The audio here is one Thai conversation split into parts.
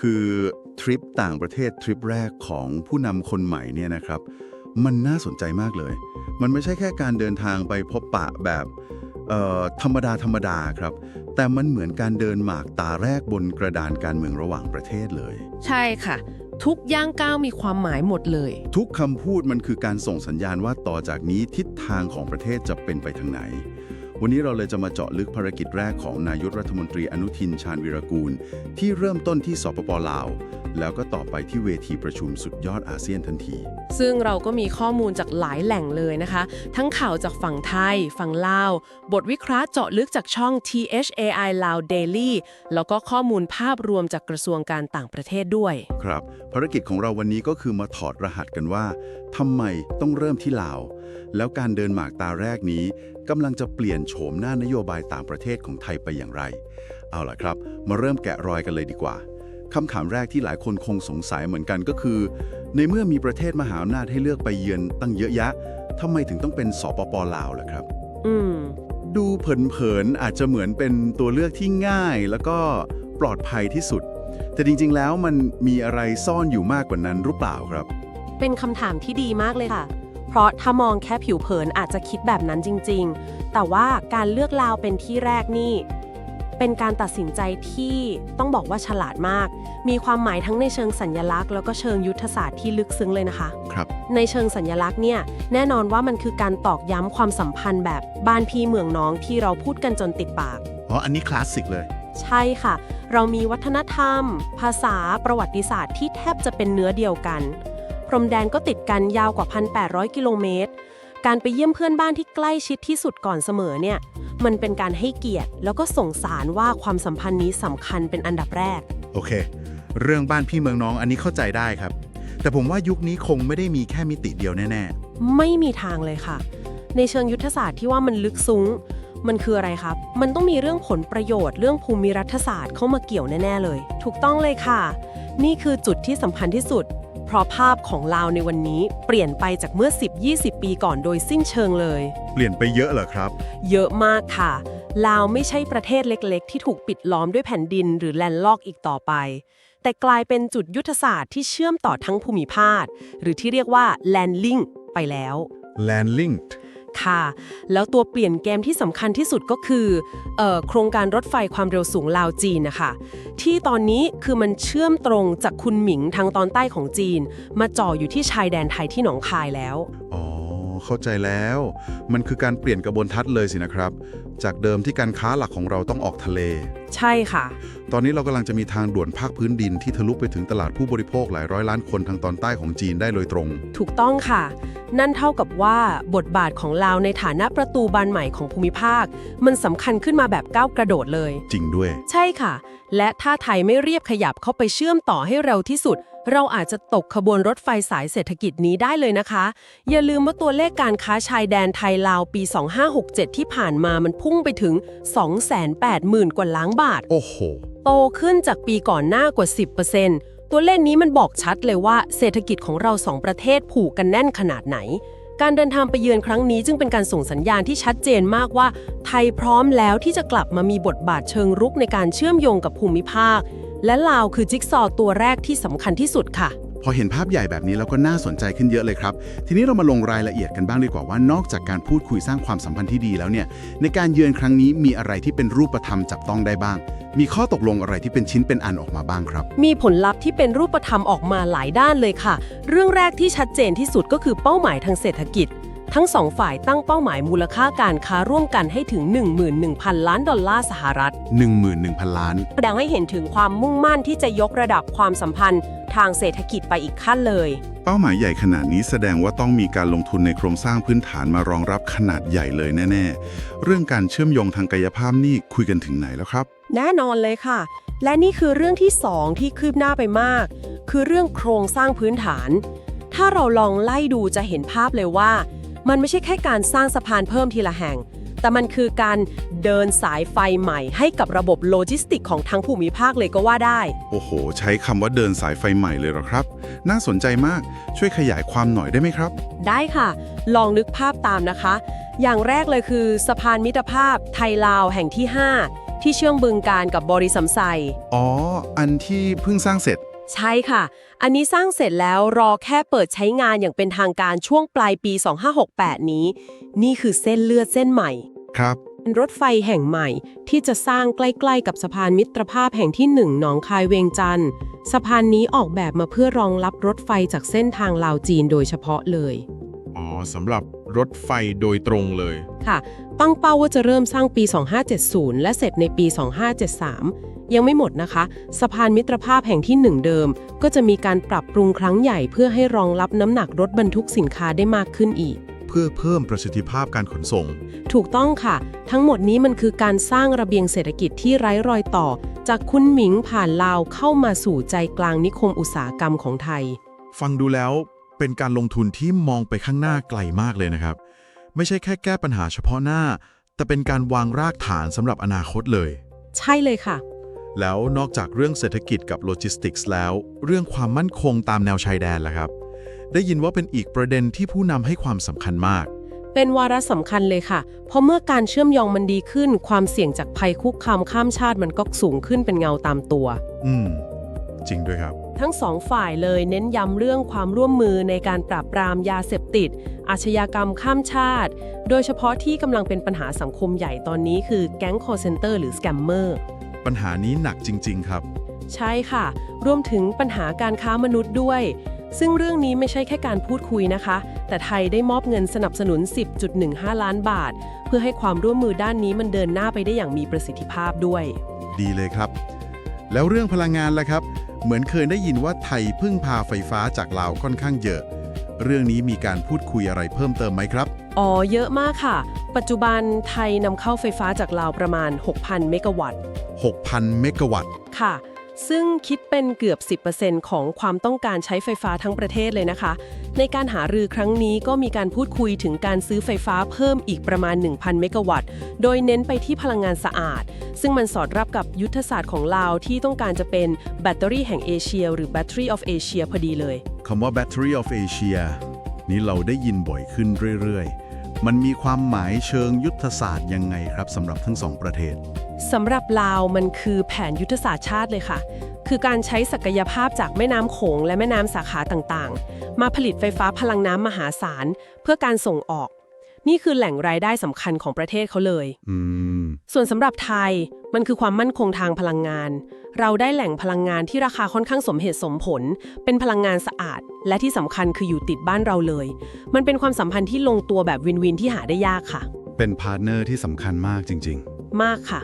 คือทริปต่างประเทศทริปแรกของผู้นำคนใหม่เนี่ยนะครับ มันน่าสนใจมากเลย มันไม่ใช่แค่การเดินทางไปพบปะแบบเอ่อธรรมดาธรรมดาครับ แต่มันเหมือนการเดินหมากตาแรกบนกระดานการเมืองระหว่างประเทศเลย ใช่ค่ะ ทุกย่างก้าวมีความหมายหมดเลย ทุกคำพูดมันคือการส่งสัญญาณว่าต่อจากนี้ทิศทางของประเทศจะเป็นไปทางไหน วันนี้เราเลยจะมาเจาะลึกภารกิจแรกของนายกรัฐมนตรีอนุทินชาญวีรกูล ที่เริ่มต้นที่สปปลาว แล้วก็ต่อไปที่เวทีประชุมสุดยอดอาเซียนทันที ซึ่งเราก็มีข้อมูลจากหลายแหล่งเลยนะคะ ทั้งข่าวจากฝั่งไทย ฝั่งลาว บทวิเคราะห์เจาะลึกจากช่อง THAI Lao Daily แล้วก็ข้อมูลภาพรวมจากกระทรวงการต่างประเทศด้วย ครับ ภารกิจของเราวันนี้ก็คือมาถอดรหัสกันว่าทำไมต้องเริ่มที่ลาว แล้วการเดินหมากตาแรกนี้ กำลังจะเปลี่ยนโฉมหน้านโยบายต่างประเทศของไทยไปอย่างไร เอาล่ะครับ มาเริ่มแกะรอยกันเลยดีกว่าคำถามแรกที่หลายคนคงสงสัยเหมือนกันก็คือ ในเมื่อมีประเทศมหาอำนาจให้เลือกไปเยือนตั้งเยอะแยะทำไมถึงต้องเป็นสปปลาวล่ะครับ อืม ดูเผินๆอาจจะเหมือนเป็นตัวเลือกที่ง่ายแล้วก็ปลอดภัยที่สุด แต่จริงๆแล้วมันมีอะไรซ่อนอยู่มากกว่านั้นหรือเปล่าครับ เป็นคำถามที่ดีมากเลยค่ะ เพราะถ้ามองแค่ผิวเผินอาจจะคิดแบบนั้นจริง ๆ แต่ว่าการเลือกลาวเป็นที่แรกนี่ เป็นการตัดสินใจที่ต้องบอกว่าฉลาดมาก มีความหมายทั้งในเชิงสัญญลักษณ์แล้วก็เชิงยุทธศาสตร์ที่ลึกซึ้งเลยนะคะ ครับ ในเชิงสัญญลักษณ์เนี่ย แน่นอนว่ามันคือการตอกย้ำความสัมพันธ์แบบบ้านพี่เมืองน้องที่เราพูดกันจนติดปาก อ๋อ อันนี้คลาสสิกเลย ใช่ค่ะ เรามีวัฒนธรรม ภาษา ประวัติศาสตร์ที่แทบจะเป็นเนื้อเดียวกัน พรมแดนก็ติดกันยาวกว่า 1,800 กิโลเมตร การไปเยี่ยมเพื่อนบ้านที่ใกล้ชิดที่สุดก่อนเสมอเนี่ย มันเป็นการให้เกียรติ แล้วก็ส่งสารว่าความสัมพันธ์นี้สำคัญเป็นอันดับแรก โอเค เรื่องบ้านพี่เมืองน้องอันนี้เข้าใจได้ครับ แต่ผมว่ายุคนี้คงไม่ได้มีแค่มิติเดียวแน่ ไม่มีทางเลยค่ะ ในเชิงยุทธศาสตร์ที่ว่ามันลึกซึ้ง มันคืออะไรครับ มันต้องมีเรื่องผลประโยชน์เรื่องภูมิรัฐศาสตร์เข้ามาเกี่ยวแน่ๆเลย ถูกต้องเลยค่ะ นี่คือจุดที่สำคัญที่สุด เพราะภาพของลาวในวันนี้เปลี่ยนไปจากเมื่อ 10-20 ปีก่อนโดยสิ้นเชิงเลยๆเปลี่ยนไปเยอะเหรอครับ เยอะมากค่ะ ลาวไม่ใช่ประเทศเล็กๆ ที่ถูกปิดล้อมด้วยแผ่นดินหรือแลนด์ลอกอีกต่อไป แต่กลายเป็นจุดยุทธศาสตร์ที่เชื่อมต่อทั้งภูมิภาคหรือที่เรียกว่า land link ไปแล้ว Land Linked ค่ะ แล้วตัวเปลี่ยนเกมที่สำคัญที่สุดก็คือออโครงการรถไฟความเร็วสูงลาวจีนนะคะ ที่ตอนนี้คือมันเชื่อมตรงจากคุณหมิงทางตอนใต้ของจีน มาจ่ออยู่ที่ชายแดนไทยที่หนองคายแล้ว อ๋อ เข้าใจแล้ว มันคือการเปลี่ยนกระบวนทัศน์เลยสินะครับ จากเดิมที่การค้าหลักของเราต้องออกทะเล ใช่ค่ะ ตอนนี้เรากำลังจะมีทางด่วนภาคพื้นดินที่ทะลุไปถึงตลาดผู้บริโภคหลายร้อยล้านคนทางตอนใต้ของจีนได้โดยตรง ถูกต้องค่ะ นั่นเท่ากับว่าบทบาทของลาวในฐานะประตูบานใหม่ของภูมิภาค มันสำคัญขึ้นมาแบบก้าวกระโดดเลย จริงด้วย ใช่ค่ะ และถ้าไทยไม่เรียบขยับเข้าไปเชื่อมต่อให้เร็วที่สุด เราอาจจะตกขบวนรถไฟสายเศรษฐกิจนี้ได้เลยนะคะ อย่าลืมว่าตัวเลขการค้าชายแดนไทยลาวปี 2567 ที่ผ่านมามันพุ่งไปถึง 280,000 กว่าล้านบาท โอ้โห โตขึ้นจากปีก่อนหน้ากว่า 10%ตัวเลขนี้มันบอกชัดเลยว่าเศรษฐกิจของเราสองประเทศผูกกันแน่นขนาดไหน การเดินทางไปเยือนครั้งนี้จึงเป็นการส่งสัญญาณที่ชัดเจนมากว่า ไทยพร้อมแล้วที่จะกลับมามีบทบาทเชิงรุกในการเชื่อมโยงกับภูมิภาค และลาวคือจิ๊กซอว์ตัวแรกที่สำคัญที่สุดค่ะ พอเห็นภาพใหญ่แบบนี้แล้วก็น่าสนใจขึ้นเยอะเลยครับ ทีนี้เรามาลงรายละเอียดกันบ้างดีกว่าว่านอกจากการพูดคุยสร้างความสัมพันธ์ที่ดีแล้วเนี่ย ในการเยือนครั้งนี้มีอะไรที่เป็นรูปธรรมจับต้องได้บ้าง มีข้อตกลงอะไรที่เป็นชิ้นเป็นอันออกมาบ้างครับ มีผลลัพธ์ที่เป็นรูปธรรมออกมาหลายด้านเลยค่ะ เรื่องแรกที่ชัดเจนที่สุดก็คือเป้าหมายทางเศรษฐกิจ ทั้งสองฝ่ายตั้งเป้าหมายมูลค่าการค้าร่วมกันให้ถึง 11,000 ล้านดอลลาร์สหรัฐ 11,000 ล้าน แสดงให้เห็นถึงความมุ่งมั่นที่จะยกระดับความสัมพันธ์ทางเศรษฐกิจไปอีกขั้นเลย เป้าหมายใหญ่ขนาดนี้แสดงว่าต้องมีการลงทุนในโครงสร้างพื้นฐานมารองรับขนาดใหญ่เลยแน่ ๆ เรื่องการเชื่อมโยงทางกายภาพนี่คุยกันถึงไหนแล้วครับ แน่นอนเลยค่ะ และนี่คือเรื่องที่ 2 ที่คืบหน้าไปมาก คือเรื่องโครงสร้างพื้นฐาน ถ้าเราลองไล่ดูจะเห็นภาพเลยว่า มันไม่ใช่แค่การสร้างสะพานเพิ่มทีละแห่ง แต่มันคือการเดินสายไฟใหม่ให้กับระบบโลจิสติกของทั้งภูมิภาคเลยก็ว่าได้ โอ้โห ใช้คำว่าเดินสายไฟใหม่เลยเหรอครับ น่าสนใจมากช่วยขยายความหน่อยได้ไหมครับ ได้ค่ะ ลองนึกภาพตามนะคะ อย่างแรกเลยคือสะพานมิตรภาพไทยลาวแห่งที่ 5 ที่เชื่อมบึงการกับบริสัมไซอ๋อ อันที่เพิ่งสร้างเสร็จ ใช่ค่ะ อันนี้สร้างเสร็จแล้วรอแค่เปิดใช้งานอย่างเป็นทางการช่วงปลายปี 2568 นี้ นี่คือเส้นเลือดเส้นใหม่ ครับเป็นรถไฟแห่งใหม่ที่จะสร้างใกล้ๆ กับสะพานมิตรภาพแห่งที่หนึ่งหนองคายเวียงจันทร์สะพานนี้ออกแบบมาเพื่อรองรับรถไฟจากเส้นทางลาวจีนโดยเฉพาะเลย อ๋อสำหรับรถไฟโดยตรงเลย ค่ะ ตั้งเป้าว่าจะเริ่มสร้างปี 2570 และเสร็จในปี 2573 ยังไม่หมดนะคะ สะพานมิตรภาพแห่งที่หนึ่งเดิม ก็จะมีการปรับปรุงครั้งใหญ่เพื่อให้รองรับน้ำหนักรถบรรทุกสินค้าได้มากขึ้นอีก เพื่อเพิ่มประสิทธิภาพการขนส่ง ถูกต้องค่ะ ทั้งหมดนี้มันคือการสร้างระเบียงเศรษฐกิจที่ไร้รอยต่อ จากคุณหมิงผ่านลาวเข้ามาสู่ใจกลางนิคมอุตสาหกรรมของไทย ฟังดูแล้วเป็นการลงทุนที่มองไปข้างหน้าไกลมากเลยนะครับ ไม่ใช่แค่แก้ปัญหาเฉพาะหน้า แต่เป็นการวางรากฐานสำหรับอนาคตเลย ใช่เลยค่ะ แล้วนอกจากเรื่องเศรษฐกิจกับโลจิสติกส์แล้ว เรื่องความมั่นคงตามแนวชายแดนล่ะครับ ได้ยินว่าเป็นอีกประเด็นที่ผู้นำให้ความสำคัญมาก เป็นวาระสำคัญเลยค่ะ เพราะเมื่อการเชื่อมโยงมันดีขึ้น ความเสี่ยงจากภัยคุกคามข้ามชาติมันก็สูงขึ้นเป็นเงาตามตัว อืม จริงด้วยครับ ทั้งสองฝ่ายเลยเน้นย้ำเรื่องความร่วมมือในการปราบปรามยาเสพติด อาชญากรรมข้ามชาติ โดยเฉพาะที่กำลังเป็นปัญหาสังคมใหญ่ตอนนี้คือแก๊ง call center หรือ scammer ปัญหานี้หนักจริง ๆ ครับ ใช่ค่ะ รวมถึงปัญหาการค้ามนุษย์ด้วย ซึ่งเรื่องนี้ไม่ใช่แค่การพูดคุยนะคะ แต่ไทยได้มอบเงินสนับสนุน 10.15 ล้านบาท เพื่อให้ความร่วมมือด้านนี้มันเดินหน้าไปได้อย่างมีประสิทธิภาพด้วย ดีเลยครับ แล้วเรื่องพลังงานล่ะครับ เหมือนเคยได้ยินว่าไทยพึ่งพาไฟฟ้าจากลาวค่อนข้างเยอะ เรื่องนี้มีการพูดคุยอะไรเพิ่มเติมไหมครับ อ๋อ เยอะมากค่ะ ปัจจุบันไทยนำเข้าไฟฟ้าจากลาวประมาณ 6,000 เมกะวัตต์ 6,000 เมกะวัตต์ ค่ะ ซึ่งคิดเป็นเกือบ 10%ของความต้องการใช้ไฟฟ้าทั้งประเทศเลยนะคะ ในการหารือครั้งนี้ก็มีการพูดคุยถึงการซื้อไฟฟ้าเพิ่มอีกประมาณ 1,000 เมกะวัตต์ โดยเน้นไปที่พลังงานสะอาด ซึ่งมันสอดรับกับยุทธศาสตร์ของลาวที่ต้องการจะเป็นแบตเตอรี่แห่งเอเชีย หรือ Battery of Asia พอดีเลยคำว่า Battery of Asia นี่เราได้ยินบ่อยขึ้นเรื่อยๆ มันมีความหมายเชิงยุทธศาสตร์ยังไงครับสำหรับทั้งสองประเทศ สำหรับลาวมันคือแผนยุทธศาสตร์ชาติเลยค่ะ คือการใช้ศักยภาพจากแม่น้ำโขงและแม่น้ำสาขาต่างๆ มาผลิตไฟฟ้าพลังน้ำมหาศาล เพื่อการส่งออก นี่คือแหล่งรายได้สำคัญของประเทศเขาเลยอืมส่วนสำหรับไทยมันคือความมั่นคงทางพลังงาน เราได้แหล่งพลังงานที่ราคาค่อนข้างสมเหตุสมผล เป็นพลังงานสะอาด และที่สำคัญคืออยู่ติดบ้านเราเลย มันเป็นความสัมพันธ์ที่ลงตัวแบบวินวินที่หาได้ยากค่ะ เป็นพาร์ทเนอร์ที่สำคัญมากจริง มากค่ะ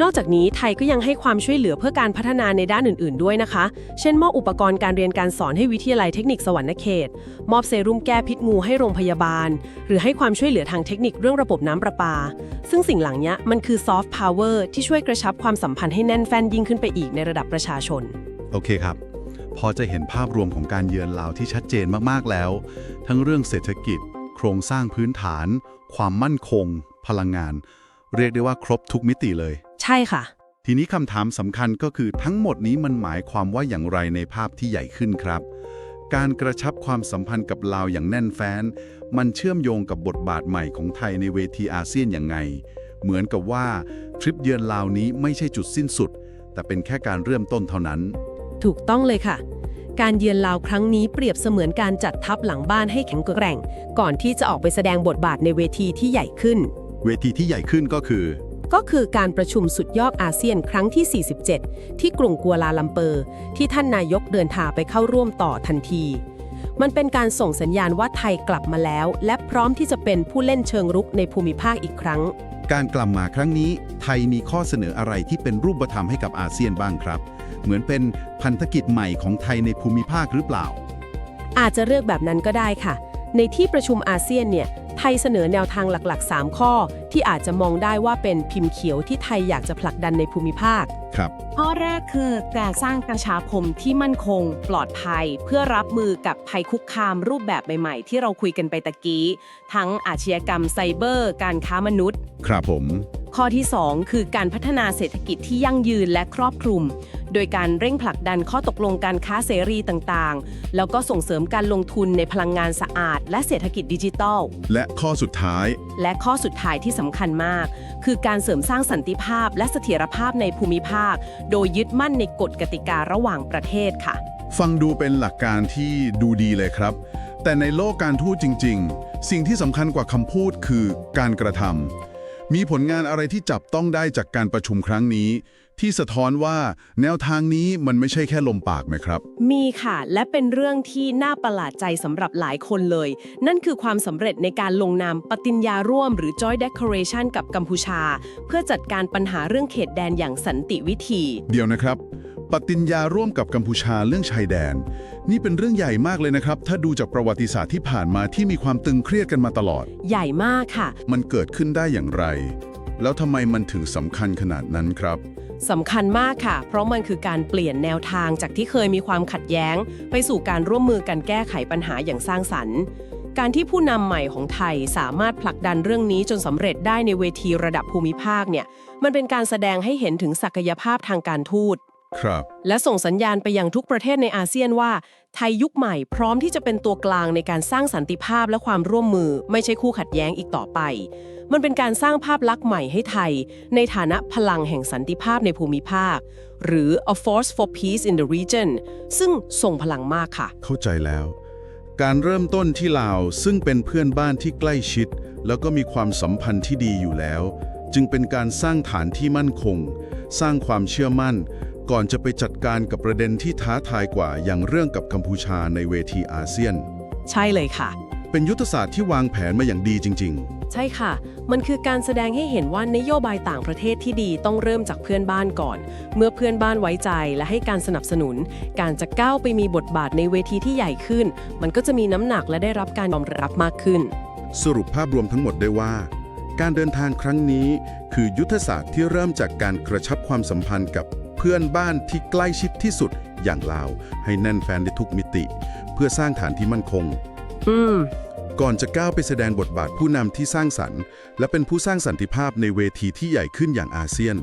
นอกจากนี้ไทยก็ยังให้ความช่วยเหลือเพื่อการพัฒนาในด้านอื่นๆด้วยนะคะ เช่นมอบอุปกรณ์การเรียนการสอนให้วิทยาลัยเทคนิคสวรรณเขต มอบเซรุ่มแก้พิษงูให้โรงพยาบาล หรือให้ความช่วยเหลือทางเทคนิคเรื่องระบบน้ำประปา ซึ่งสิ่งเหล่านี้มันคือซอฟต์พาวเวอร์ที่ช่วยกระชับความสัมพันธ์ให้แน่นแฟ้นยิ่งขึ้นไปอีกในระดับประชาชน ๆ โอเคครับ พอจะเห็นภาพรวมของการเยือนลาวที่ชัดเจนมากๆแล้ว ทั้งเรื่องเศรษฐกิจ โครงสร้างพื้นฐาน ความมั่นคง พลังงาน เรียกได้ว่าครบทุกมิติเลย ใช่ค่ะ ทีนี้คำถามสำคัญก็คือทั้งหมดนี้มันหมายความว่าอย่างไรในภาพที่ใหญ่ขึ้นครับ การกระชับความสัมพันธ์กับลาวอย่างแน่นแฟ้น มันเชื่อมโยงกับบทบาทใหม่ของไทยในเวทีอาเซียนอย่างไง เหมือนกับว่าทริปเยือนลาวนี้ไม่ใช่จุดสิ้นสุด แต่เป็นแค่การเริ่มต้นเท่านั้น ถูกต้องเลยค่ะ การเยือนลาวครั้งนี้เปรียบเสมือนการจัดทัพหลังบ้านให้แข็งแกร่ง ก่อนที่จะออกไปแสดงบทบาทในเวทีที่ใหญ่ขึ้น เวทีที่ใหญ่ขึ้นก็คือ ก็คือการประชุมสุดยอดอาเซียนครั้งที่ 47 ที่กรุงกัวลาลัมเปอร์ ที่ท่านนายกเดินทางไปเข้าร่วมต่อทันที มันเป็นการส่งสัญญาณว่าไทยกลับมาแล้ว และพร้อมที่จะเป็นผู้เล่นเชิงรุกในภูมิภาคอีกครั้ง การกลับมาครั้งนี้ ไทยมีข้อเสนออะไรที่เป็นรูปธรรมให้กับอาเซียนบ้างครับ เหมือนเป็นพันธกิจใหม่ของไทยในภูมิภาคหรือเปล่า อาจจะเลือกแบบนั้นก็ได้ค่ะ ในที่ประชุมอาเซียนเนี่ยไทยเสนอแนวทางหลักๆ 3 ข้อ ที่อาจจะมองได้ว่าเป็นพิมพ์เขียวที่ไทยอยากจะผลักดันในภูมิภาค ครับ ข้อแรกคือการสร้างประชาคมที่มั่นคง ปลอดภัย เพื่อรับมือกับภัยคุกคามรูปแบบใหม่ๆ ที่เราคุยกันไปตะกี้ ทั้งอาชญากรรมไซเบอร์ การค้ามนุษย์ ครับผม ข้อที่ 2 คือการพัฒนาเศรษฐกิจที่ยั่งยืนและครอบคลุม โดยการเร่งผลักดันข้อตกลงการค้าเสรีต่างๆ แล้วก็ส่งเสริมการลงทุนในพลังงานสะอาด และเศรษฐกิจดิจิทัล และข้อสุดท้าย และข้อสุดท้ายที่สำคัญมาก คือการเสริมสร้างสันติภาพ และเสถียรภาพในภูมิภาค โดยยึดมั่นในกฎกติการะหว่างประเทศค่ะ ฟังดูเป็นหลักการที่ดูดีเลยครับ แต่ในโลกการทูตจริง ๆ สิ่งที่สำคัญกว่าคำพูดคือการกระทำ มีผลงานอะไรที่จับต้องได้จากการประชุมครั้งนี้ ที่สะท้อนว่าแนวทางนี้มันไม่ใช่แค่ลมปากไหมครับ มีค่ะ และเป็นเรื่องที่น่าประหลาดใจสำหรับหลายคนเลย นั่นคือความสำเร็จในการลงนามปฏิญญาร่วม หรือ Joint Declaration กับกัมพูชา เพื่อจัดการปัญหาเรื่องเขตแดนอย่างสันติวิธี เดี๋ยวนะครับ ปฏิญญาร่วมกับกัมพูชาเรื่องชายแดน นี่เป็นเรื่องใหญ่มากเลยนะครับ ถ้าดูจากประวัติศาสตร์ที่ผ่านมาที่มีความตึงเครียดกันมาตลอด ใหญ่มากค่ะ มันเกิดขึ้นได้อย่างไร แล้วทำไมมันถึงสำคัญขนาดนั้นครับ สำคัญมากค่ะ เพราะมันคือการเปลี่ยนแนวทางจากที่เคยมีความขัดแย้ง ไปสู่การร่วมมือกันแก้ไขปัญหาอย่างสร้างสรรค์ การที่ผู้นำใหม่ของไทยสามารถผลักดันเรื่องนี้จนสำเร็จได้ในเวทีระดับภูมิภาคเนี่ย มันเป็นการแสดงให้เห็นถึงศักยภาพทางการทูต ครับ และส่งสัญญาณไปยังทุกประเทศในอาเซียนว่า ไทยยุคใหม่พร้อมที่จะเป็นตัวกลางในการสร้างสันติภาพและความร่วมมือ ไม่ใช่คู่ขัดแย้งอีกต่อไป มันเป็นการสร้างภาพลักษณ์ใหม่ให้ไทย ในฐานะพลังแห่งสันติภาพในภูมิภาค หรือ a force for peace in the region ซึ่งส่งพลังมากค่ะ เข้าใจแล้ว การเริ่มต้นที่ลาวซึ่งเป็นเพื่อนบ้านที่ใกล้ชิด แล้วก็มีความสัมพันธ์ที่ดีอยู่แล้ว จึงเป็นการสร้างฐานที่มั่นคง สร้างความเชื่อมั่น ก่อนจะไปจัดการกับประเด็นที่ท้าทายกว่าอย่างเรื่องกับกัมพูชาในเวทีอาเซียน ใช่เลยค่ะ เป็นยุทธศาสตร์ที่วางแผนมาอย่างดีจริงใช่ค่ะ มันคือการแสดงให้เห็นว่านโยบายต่างประเทศที่ดีต้องเริ่มจากเพื่อนบ้านก่อน เมื่อเพื่อนบ้านไว้ใจและให้การสนับสนุน การจะก้าวไปมีบทบาทในเวทีที่ใหญ่ขึ้น มันก็จะมีน้ำหนักและได้รับการยอมรับมากขึ้นๆสรุปภาพรวมทั้งหมดได้ว่า การเดินทางครั้งนี้ คือยุทธศาสตร์ที่เริ่มจากการกระชับความสัมพันธ์กับ เพื่อนบ้านที่ใกล้ชิดที่สุดอย่างลาว ให้แน่นแฟนในทุกมิติ เพื่อสร้างฐานที่มั่นคง อืม ก่อนจะก้าวไปแสดงบทบาทผู้นำที่สร้างสรรค์ และเป็นผู้สร้างสันติภาพในเวทีที่ใหญ่ขึ้นอย่างอาเซียน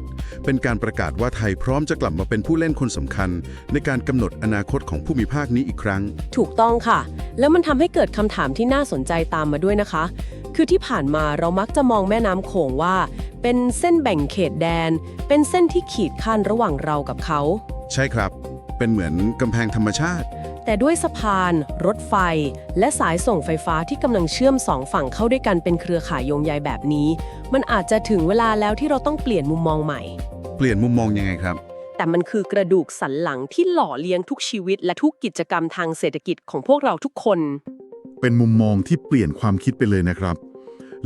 เป็นการประกาศว่าไทยพร้อมจะกลับมาเป็นผู้เล่นคนสำคัญ ในการกำหนดอนาคตของภูมิภาคนี้อีกครั้ง ถูกต้องค่ะ แล้วมันทำให้เกิดคำถามที่น่าสนใจตามมาด้วยนะคะ คือที่ผ่านมาเรามักจะมองแม่น้ำโขงว่า เป็นเส้นแบ่งเขตแดน เป็นเส้นที่ขีดขั้นระหว่างเรากับเขา ใช่ครับ เป็นเหมือนกำแพงธรรมชาติ แต่ด้วยสะพาน รถไฟ และสายส่งไฟฟ้าที่กำลังเชื่อมสองฝั่งเข้าด้วยกันเป็นเครือข่ายโยงใยแบบนี้ มันอาจจะถึงเวลาแล้วที่เราต้องเปลี่ยนมุมมองใหม่ เปลี่ยนมุมมองยังไงครับ แต่มันคือกระดูกสันหลังที่หล่อเลี้ยงทุกชีวิต และทุกกิจกรรมทางเศรษฐกิจของพวกเราทุกคน เป็นมุมมองที่เปลี่ยนความคิดไปเลยนะครับ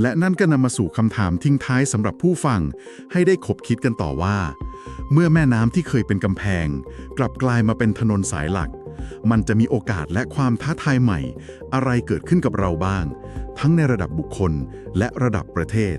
และนั่นก็นำมาสู่คำถามทิ้งท้ายสำหรับผู้ฟัง ให้ได้คบคิดกันต่อว่า เมื่อแม่น้ำที่เคยเป็นกำแพง กลับกลายมาเป็นถนนสายหลัก มันจะมีโอกาสและความท้าทายใหม่ อะไรเกิดขึ้นกับเราบ้าง ทั้งในระดับบุคคลและระดับประเทศ